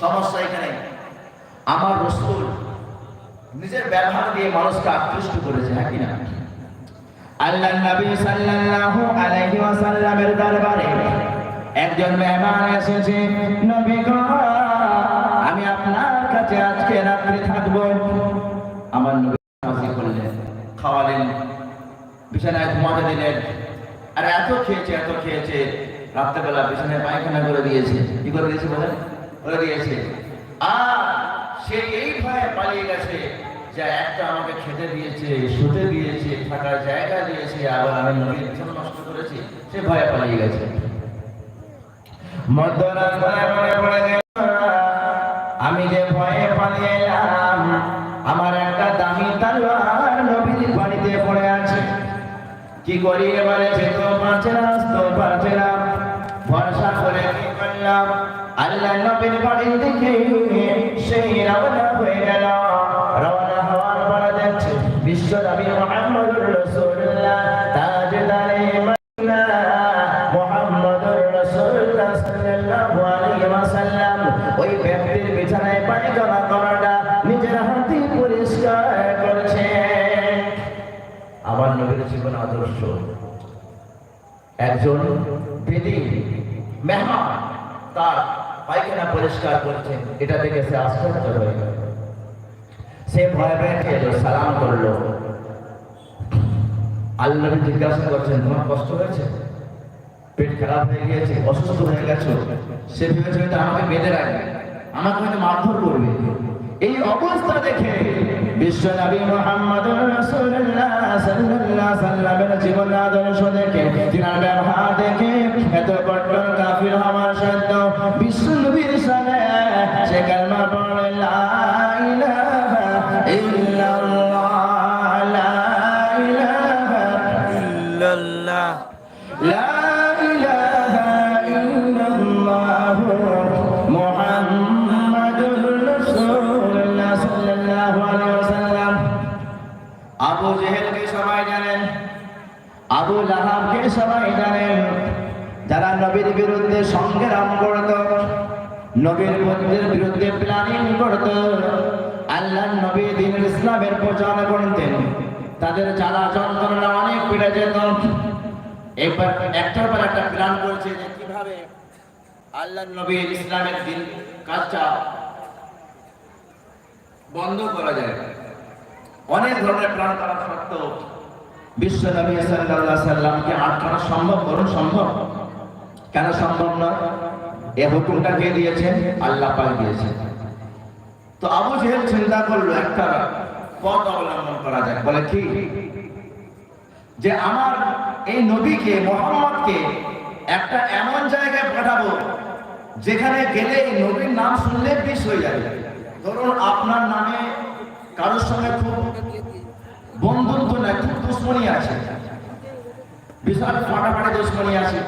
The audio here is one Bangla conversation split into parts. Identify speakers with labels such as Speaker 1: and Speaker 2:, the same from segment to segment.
Speaker 1: সমস্যা এখানে। আমার রসুল নিজের ব্যবহার দিয়ে মানুষকে আকৃষ্ট করেছে হ্যাঁ কিনা আল্লাহ নবী সাল্লাল্লাহু আলাইহি ওয়াসাল্লামের দরবারে একজন মেহমান এসেছে, নবী গো, আমি আপনার কাছে আজকে রাত্রি থাকব। আমার নবী নামাজি করলেন, খাওয়ালেন, বিছানায় ঘুমাতে দিলেন। আর এত খেয়েছে এত খেয়েছে। রাত্রেবেলা বিছানায় পায়খানা করে দিয়েছে। কি করে দিয়েছে বলেন? দিয়েছে, আর সে এই ভয়ে পালিয়ে গেছে যে একটা আমাকে খেতে দিয়েছে, শুতে দিয়েছে, থাকার জায়গা দিয়েছে, আবার আমি নদীর বিছানা নষ্ট করেছি, সে ভয়ে পালিয়ে গেছে। আমি যে ভয়ে পালিয়ে এলাম, আমার একটা দামি তালোয়ার নবীর বাড়িতে পড়ে আছে। কি করি এবারে যেতেও পারছে না আসতেও পারছে না। ভরসা করে কি করলাম? আল্লাহ নবীর বাড়ি দিকে সেই রওনা হয়ে গেল। রওনা হওয়ার পরে দেখছে বিশ্ব নবী মুহাম্মদুর পরিষ্কার করছেন, এটা দেখে সে আশ্চর্য হয়ে গেল। সে ভয় পেয়ে এলো সালাম করল। আল্লাহ জিজ্ঞাসা করছেন, তোমার কষ্ট হয়েছে? পেট খারাপ হয়ে গিয়েছে, অসুস্থ হয়ে গেছো? সে ভেবেছে আমাকে বেঁধে রাখবে, আমাকে মারধর করবে। এই অবস্থা দেখে বিশ্ব নবী মুহাম্মদুর রাসূলুল্লাহ সাল্লাল্লাহু সাল্লামের জীবন আদর্শ দেখে, তিনার ব্যবহার দেখে এত কঠোর কাফির হওয়ার সত্ত্বেও বিশ্ব নবীর সামনে সে কালমা পড়ে, লা ইলাহা ইল্লাল্লাহ। সংগ্রাম করত, নবীর মধ্যের বিরুদ্ধে প্ল্যানিং করত। আল্লাহ নবী দিনের ইসলামের প্রচার করতেন। তাদের জ্বালা যন্ত্রণা অনেক বেড়ে যেত। একবার একটার পর একটা প্ল্যান করছে যে কীভাবে আল্লাহ নবীর ইসলামের দিন, কাজটা বন্ধ করা যায়। অনেক ধরনের প্ল্যান করা সত্ত্বেও বিশ্ব নবী সাল্লাল্লাহু সাল্লামকে আটকানো সম্ভব করুন সম্ভব। কেন সম্ভব নয় এ হুকুমটা কে দিয়েছেন আল্লাহ পাক দিয়েছেন তো আবু জেহেল চিন্তা করল, একটা পথ অবলম্বন করা যায় বলে কি? যে আমার এই নবীকে, মোহাম্মদকে একটা এমন জায়গায় পাঠাবো, যেখানে গেলে এই নবীর নাম শুনলে বিষ হয়ে যাবে। ধরুন আপনার নামে কারোর সঙ্গে খুব বন্ধুত্ব নয় খুব দুশ্মনী আছে। বিশাল ফাটাফাটি দুশ্মনী আছে।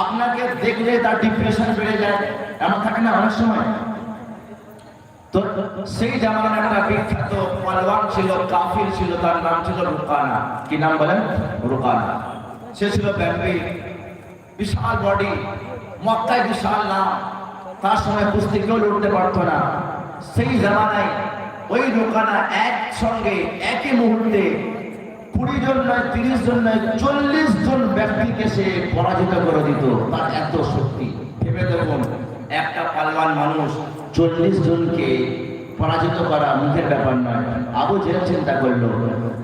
Speaker 1: আপনাকে দেখলে তার ডিপ্রেশন বেড়ে যায়। এমন থাকে না অনেক সময়? তো সেই জামানার একটা বিখ্যাত পালওয়ান ছিল, কাফির ছিল, তার নাম ছিল রুকানা। কি নাম বলেন? রুকানা। সে ছিল ব্যাপী বিশাল বডি মক্কায় বিশাল নাম। তার সময় কুস্তি কেউ লড়তে পারতো না। সেই জামানায় ওই রুকানা একসঙ্গে, একই মুহূর্তে কুড়ি জন নয়, তিরিশ জন নয়, চল্লিশ জন ব্যক্তিকে সে পরাজিত করে দিত। তার এত শক্তি। ভেবে দেখুন, একটা পালওয়ান মানুষ চল্লিশ জনকে পরাজিত করা মুখের ব্যাপার নয়। আবু জেহেল চিন্তা করল,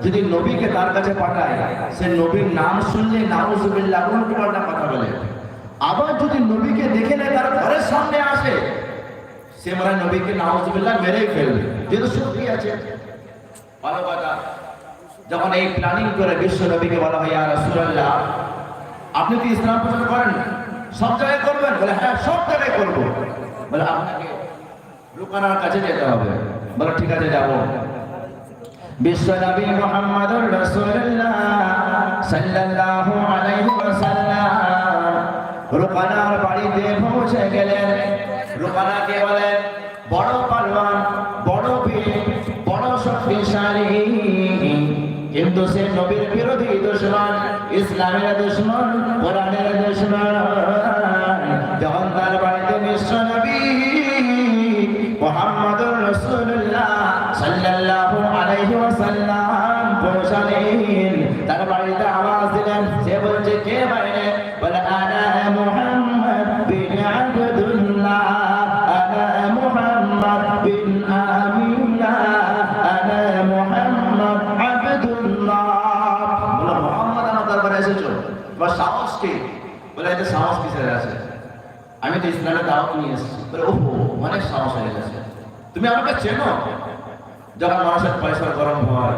Speaker 1: যদি নবীকে তার কাছে পাঠায়, সে নবীর নাম শুনলে নাউজুবিল্লাহ উল্টো পাল্টা কথা বলে। আবার যদি নবীকে দেখে নেয়, তার ঘরের সামনে আসে, সে মানে নবীকে নাউজুবিল্লাহ মেরেই ফেলবে। যেহেতু শক্তি আছে, ভালো কথা। যখন এই প্ল্যানিং করে বিশ্ব নবীকে বলা হয় আর রাসূলুল্লাহ, আপনি কি ইসলাম প্রচার করেন? সব জায়গায় করবেন? বলে হ্যাঁ সব জায়গায় করব। বলে, আপনাকে লুকানার কাছে যেতে হবে। বলে, ঠিক আছে, যাব। বিশ্ব নবী মুহাম্মদুর রাসূলুল্লাহ সাল্লাল্লাহু আলাইহি ওয়াসাল্লাম রুকানার বাড়িতে পৌঁছে গেলেন। রুকানাকে বলেন সে নবীর বিরোধী দুশ্মন ইসলামের দুশ্মন কোরআনের দুশ্মন। তো ইসলামের দাওয়াত নিয়ে এসেছি। বলে ও অনেক সাহস হয়ে গেছে। তুমি আমাকে চেনো? যখন মানুষের পয়সার গরম হয়,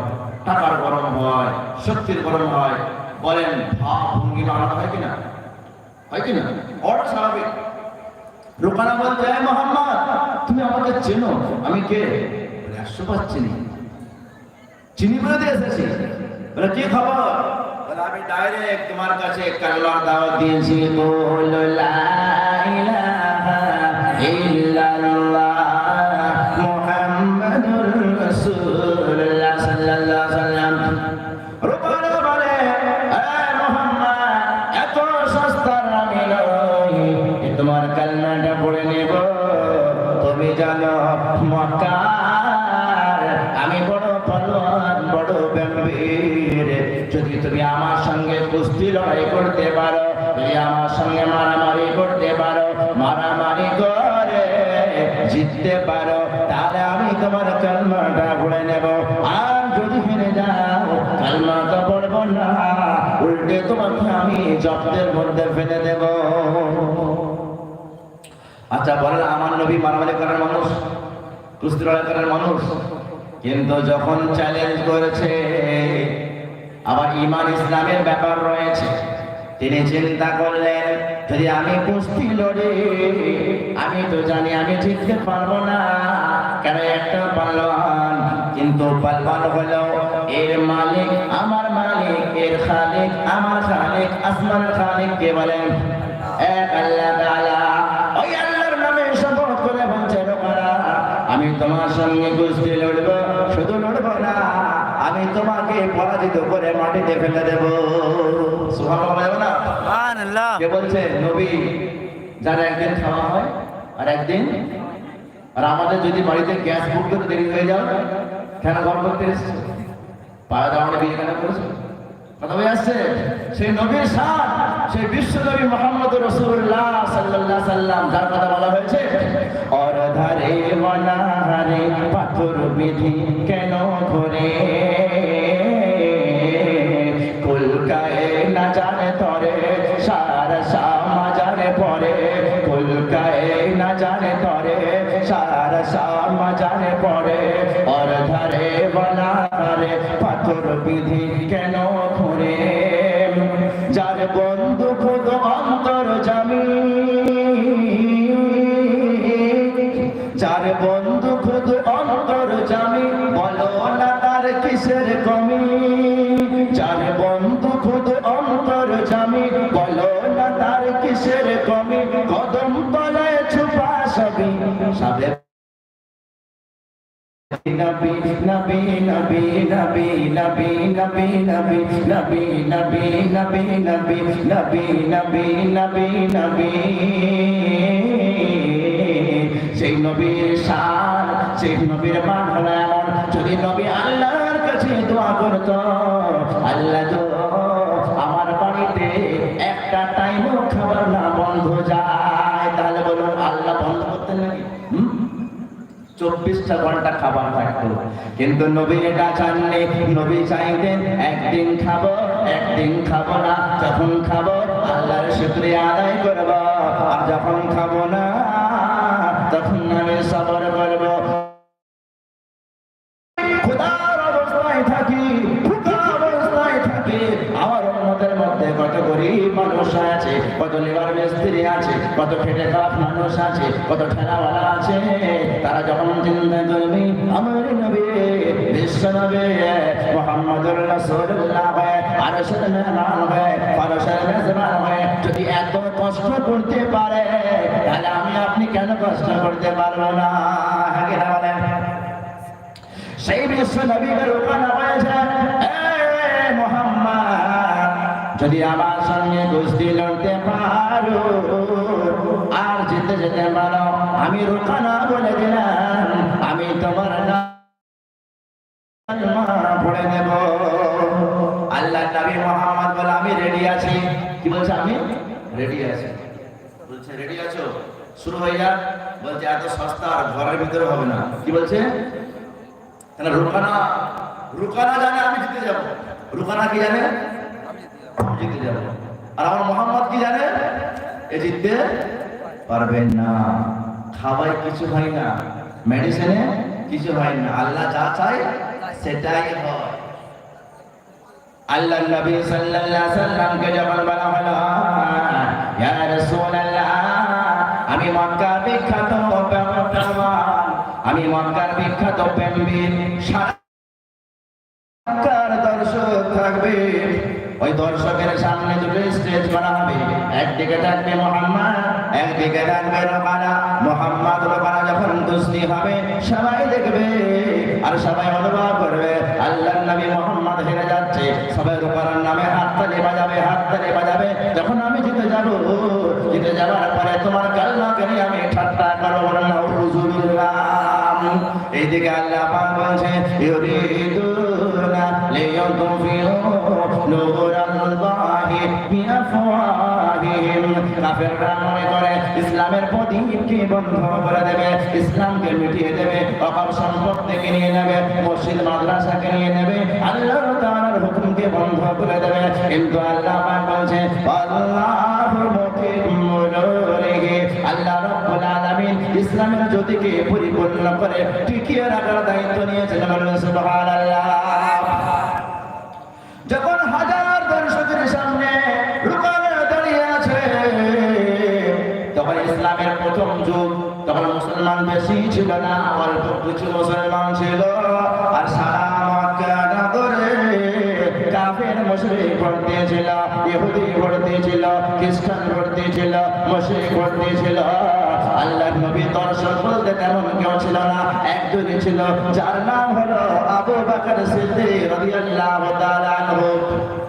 Speaker 1: টাকার গরম হয়, শক্তির গরম হয়, বলেন, ভাব হয় কিনা? হয় কিনা? স্বাভাবিক। রোকানা বলতে "এই মোহাম্মদ, তুমি আমাকে চেনো। আমি কে? একশো চিনি চিনি বলে দিয়ে এসেছি। বলে, কি খবর? আমি ডাইরেক্ট তোমার কাছে কালমার দাওয়াত দিয়েছি। বল, লা ইলাহা ইল্লাল্লাহ মুহাম্মাদুর রাসূলুল্লাহ সাল্লাল্লাহু আলাইহি ওয়াসাল্লাম। রূপালী তুমি আমার সঙ্গে কুস্তি লড়াই করতে পারো যদি আমার সঙ্গে মারামারি করতে পারো, মারামারি করে জিততে পারো, তাহলে আমি তোমার কালমাটা পড়ে নেব। আর যদি হেরে যাও কালমাটা পড়ব না, উল্টে তোমাকে আমি জব্দের মধ্যে ফেলে দেব। আচ্ছা বলেন, আমার নবী মারামারি করার মানুষ, কুস্তি লড়াই করার মানুষ, কিন্তু যখন চ্যালেঞ্জ করেছে আবার ইমান ইসলামের ব্যাপার রয়েছে। তিনি চিন্তা করলেন, যদি আমি কুস্তি লড়ি, আমি তো জানি আমি জিততে পারব না। কেন একটা পালোয়ান? কিন্তু পালবান হলো এর মালিক, আমার মালিক, এর খালিক, আমার খালিক আসমান খালিক কে বলেন? এক আল্লাহ তাআলা। ওই আল্লাহর নামে শপথ করে বলছে লোকেরা আমি তোমার সঙ্গে কুস্তি লড়ব, শুধু লড়ব না। আমি তোমাকে পরাজিত করে মাটিতে ফেলে দেব। না? কে বলছে? নবী। যার একদিন খাওয়া হয় আর একদিন আর আমাদের যদি বাড়িতে গ্যাস বুক করতে দেরি হয়ে যাও কেন ঘর করতে এসছে? পায়ে দাঁড়ানো বিয়ে কেন করেছ? কথা আসছে। সেই নবীর সাথ সেই বিশ্ব নবী মোহাম্মদ রসুল্লাহ সাল্লাল্লাহ সাল্লাম যার কথা বলা হয়েছে অর ধারে পাথর কেন ঘরে কলকায় না জানে তরে, সারা সামা জানে পরে। কলকায় না জানে তরে, সারা সামা জানে পরে। অর ধারে বনাহারে পাথর বিধি কেন বলো সেই নবীর শান সেই নবীর মান এমন যদি নবী আল্লাহর কাছে করতো আমার বাড়িতে একটা টাইমও খাবার না, বন্ধ যায়। তাহলে বলুন, আল্লাহ বন্ধ করতেন নাকি? চব্বিশটা ঘণ্টা খাবার কিন্তু নবী এটা চাননি নবী চাইতেন, একদিন খাব একদিন খাব না, যখন খাব, আল্লাহর শুক্রিয়া আদায় করব। আর যখন খাব না, তখন আমি সবর মানুষ আছে, কত লেবার মিস্ত্রি আছে, কত খেটে খাপ মানুষ আছে, কত ঠেলাওয়ালা আছে। তারা যখন চিন্তা করবে, আমার নবী, বিশ্ব নবী, মোহাম্মদুর রাসূলুল্লাহ হয়, আরশের মেহমান হয়, ফারশের মেজবান হয়, যদি এত কষ্ট করতে পারে, তাহলে আমি আপনি কেন কষ্ট করতে পারব না? হ্যাঁ সেই বিশ্ব নবীদের ওখানে রয়েছে "এ মোহাম্মদ যদি আমার সঙ্গে কুস্তি লড়তে পারো, আর যেতে যেতে পারো, আমি রোকানা বলে দিলাম, আমি তোমার পড়ে নেব আল্লাহ নবী মোহাম্মদ বলে, আমি রেডি আছি। কি বলছে আমি রেডি আছি। বলছে রেডি আছো? শুরু হয়ে যাক। বলছে, এত সস্তা আর ঘরের ভিতরে হবে না। কি বলছে? রুকানা রুকানা জানে আমি জিতে যাব। রুকানা কি জানে? জিতে আর আমার মোহাম্মদ কি জানে? এ জিততে পারবেন না। খাওয়ায় কিছু হয় না। মেডিসিনে কিছু হয় না। আল্লাহ যা চায়, সেটাই হয়। আল্লাহ নবী সাল্লাল্লাহু আলাইহি সাল্লামকে যখন বলা হলো ইয়া রাসূলুল্লাহ, আমি মক্কার বিখ্যাত পেগম্বর আমি মক্কার বিখ্যাত প্রেমবীর। সারা মক্কার দর্শক থাকবে। ওই দর্শকের সামনে দুটো স্টেজ করা হবে। একদিকে থাকবে মোহাম্মদ, একদিকে থাকবে রোকানা মোহাম্মদ রোকানা যখন দুষ্টি হবে, সবাই দেখবে আর সবাই অনুভব করবে আল্লাহ নবী মোহাম্মদ হেরে যাচ্ছে। সবাই রোকানার নামে হাততালি বাজাবে হাততালি বাজাবে। যখন আমি জিতে যাব, জিতে যাওয়ার পরে তোমার কাল্লাকে নিয়ে আমি ঠাট্টা করব না এইদিকে আল্লাহ পাক বলছে ইউরিদুনা ইসলামের প্রদীপকে বন্ধ করে দেবে, ইসলামকে মিটিয়ে দেবে, অকাল সম্পদ নিয়ে নেবে, মসজিদ, মাদ্রাসাকে নিয়ে নেবে, আল্লাহ তাআলার হুকুমকে বন্ধ করে দেবে। কিন্তু আল্লাহ পাক বলছে আল্লাহু রাব্বুল আলামিন ইসলামের জ্যোতিকে পরিপূর্ণ করে টিকিয়ে রাখার দায়িত্ব নিয়েছেন সুবহানাল্লাহ। ছিল না অল্প কিছু মুসলমান ছিল। আর সারা মক্কা নগরে কাফের মুশরিক ভর্তি ছিল, ইহুদি ভর্তি ছিল, খ্রিস্টান ভর্তি ছিল, মুশরিক ভর্তি ছিল। আল্লাহর নবী দর্শক বলতে তেমন কেউ ছিল না একজনই ছিল, যার নাম হলো আবু বকর সিদ্দিক রাদিয়াল্লাহু তাআলা আনহু।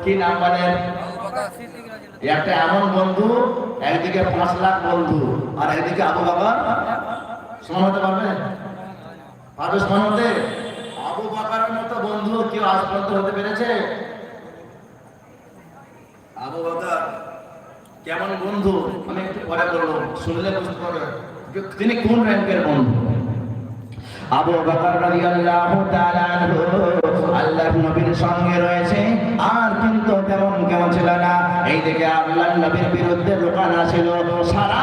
Speaker 1: কি নাম বলেন? একটা এমন বন্ধু, একদিকে পাঁচ লাখ বন্ধু, আর একদিকে আবু বাকর সমান পারবে? পারবে সমান হতে আবু বাকারের মতো বন্ধু কেউ আজ পর্যন্ত হতে পেরেছে? আবু বাকর, কেমন বন্ধু? আমি একটু পরে বলব, শুনলে বুঝতে পারবে। তিনি কোন র্যাঙ্কের বন্ধু? আবু বকর রাদিয়াল্লাহু তাআলা আনহু, আল্লাহর নবীর সঙ্গে রয়েছে। আর কিন্তু তেমন কেমন ছিল না। এইদিকে আল্লাহর নবীর বিরুদ্ধে লোকানা ছিল। সারা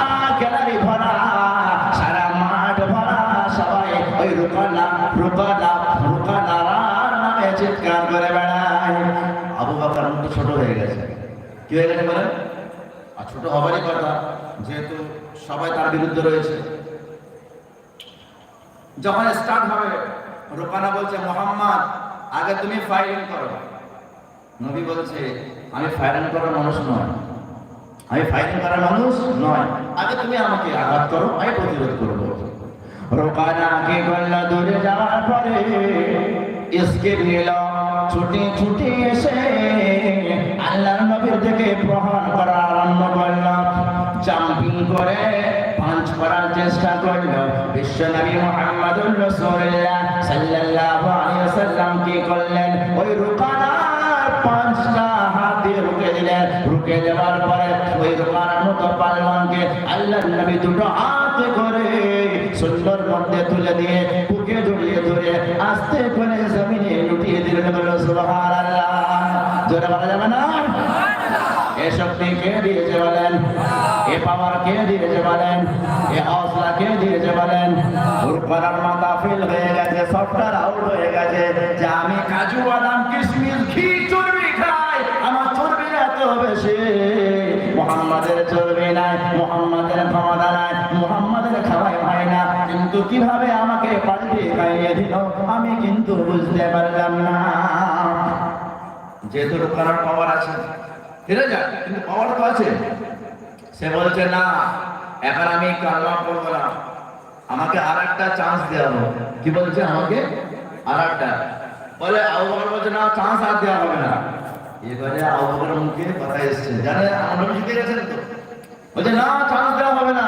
Speaker 1: কি হয়ে গেছে বলেন আর ছোট হবারই কথা, যেহেতু সবাই তার বিরুদ্ধে রয়েছে। যখন স্টার্ট হবে, রোকানা বলছে, মোহাম্মদ, আগে তুমি করো। নবী বলছে, আমি ফায়ারিং করার মানুষ নয়। আমি করার মানুষ নয়। আগে তুমি আমাকে আঘাত করো, আমি প্রতিরোধ করব। রোকানা কে গল্লা দূরে যাওয়ার পরে স্কেপ নিল, ছুটি ছুটি এসে আল্লাহর নবীর থেকে প্রহার করা আরম্ভ করল। জাম্পিং করে পাঞ্চ করার চেষ্টা করল। বিশ্ব নবী মুহাম্মদুর রাসূলুল্লাহ সাল্লাল্লাহু আলাইহি ওয়াসাল্লাম কি করলেন? ওই রুকানা পাঁচটা হাত দিয়ে রুকে দিলেন। রুকে দেওয়ার পরে ওই রুকানার মতো পালনকে আল্লাহর নবী দুটো হাত করে সুন্দর মধ্যে তুলে দিয়ে, বুকে জড়িয়ে ধরে আস্তে করে জমিনে লুটিয়ে দিলেন সুবহানাল্লাহ। জোরে বলা যাবে না? এ শক্তি কে দিয়েছে বলেন? এ পাওয়ার কে দিয়েছে বলেন? এ হৌসলা কে দিয়েছে বলেন? উর্বরার মাথা ফেল হয়ে গেছে সফটওয়্যার আউট হয়ে গেছে। যে আমি কাজু বাদাম, কিশমিশ, ঘি, চর্বি খাই, আমার চর্বি এত বেশি মোহাম্মদের চর্বি নাই, মোহাম্মদের ক্ষমতা নাই, মোহাম্মদের খাওয়াই হয় না। কিন্তু কীভাবে আমাকে পাল্টে খাইয়ে দিল, আমি কিন্তু বুঝতে পারলাম না। যেহেতু রোকানোর পাওয়ার আছে। ফিরে যাক কিন্তু পাওয়ার তো আছে। সে বলছে, না এখন আমি কালমা পড়ব না। আমাকে আর একটা চান্স দেওয়া হোক কি বলছে আমাকে? আর একটা বলে, আবু বকর বলছে, না চান্স আর দেওয়া হবে না। এবারে আবু বকর মুখে কথা এসছে। জানে, আমরা শিখে গেছেন তো। বলছে, না চান্স দেওয়া হবে না।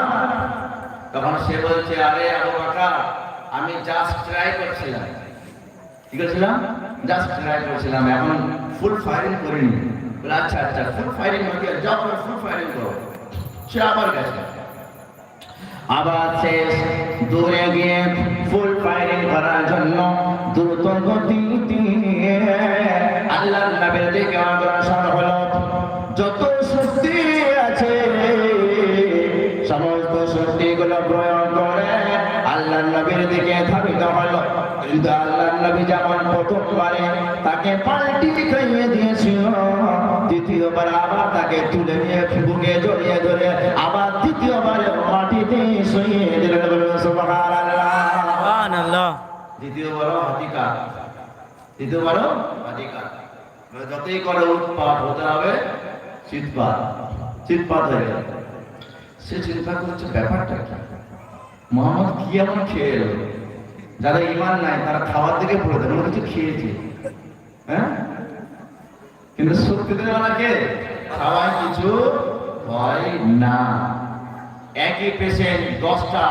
Speaker 1: তখন সে বলছে, আরে আবু বকর, আমি জাস্ট ট্রাই করছিলাম। কি করছিলাম? জাস্ট ট্রাই করেছিলাম এখন ফুল ফায়ারিং করিনি আচ্ছা আচ্ছা ফুল ফায়ারিং হয়ে গেল যাও ফুল ফায়ারিং করো। সে আবার গেছে। আবার শেষ দূরে গিয়ে ফুল ফায়ারিং করার জন্য দ্রুত গতিতে আল্লাহ দিকে অগ্রসর তাকে পাল্টি খাইয়ে দিয়েছিল। দ্বিতীয়বার আবার তাকে তুলে নিয়ে বুকে জড়িয়ে ধরে আবার দ্বিতীয়বার মাটিতে শুয়ে দিলেন বলুন সুবহানাল্লাহ।
Speaker 2: সুবহানাল্লাহ।
Speaker 1: দ্বিতীয়বারও হাতিকা দ্বিতীয়বারও হাতিকা মানে যতই করে উৎপাত হতে হবে চিৎপাত চিৎপাত হয়ে গেল। সে চিন্তা করছে ব্যাপারটা কি? মোহাম্মদ কি এমন খেয়ে এলো যারা ইমান নাই তারা খাওয়ার দিকে পড়ে দেয় মনে কিছু খেয়েছে। হ্যাঁ? কিন্তু সত্যি কে খাওয়ায় কিছু হয় না। একই পেশেন্ট দশটা,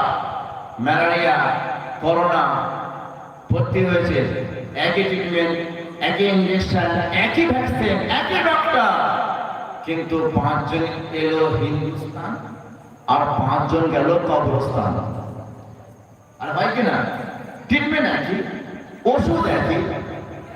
Speaker 1: ম্যালেরিয়া, করোনা, ভর্তি হয়েছে। একই ট্রিটমেন্ট একই ইঞ্জেকশন একই ভ্যাকসিন একই ডক্টর কিন্তু পাঁচজন এলো হিন্দুস্তান আর পাঁচজন গেল কবরস্থান। আর হয় কি না? ট্রিটমেন্ট একই, ওষুধ একই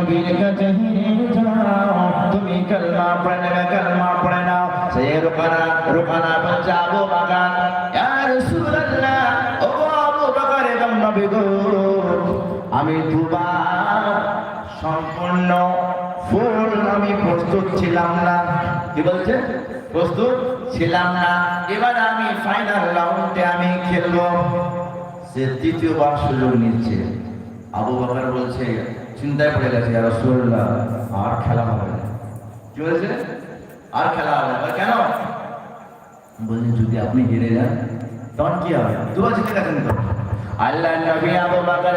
Speaker 1: নবীর কাছে যাও তুমি কলমা পড়ে নেবে কলমা সে রোকানা রোকানা বলছে বাকর। ইয়া রাসূলুল্লাহ, ও আবু বাকর এদম নবী গো। আমি দুবার সম্পূর্ণ ফুল আমি প্রস্তুত ছিলাম না। কি বলছে? প্রস্তুত ছিলাম না। এবার আমি ফাইনাল রাউন্ডে আমি খেলব। সে দ্বিতীয়বার সুযোগ নিচ্ছে। আবু বাকর বলছে চিন্তায় পড়ে গেছে আর রসুল্লাহ আর খেলা হবে না। কি বলছে? আর খেলা হবে না। কেন? বলছেন যদি আপনি হেরে যান, তখন কি হবে? দুবার জিতে গেছেন তো। আল্লাহ নবী আবু বাকর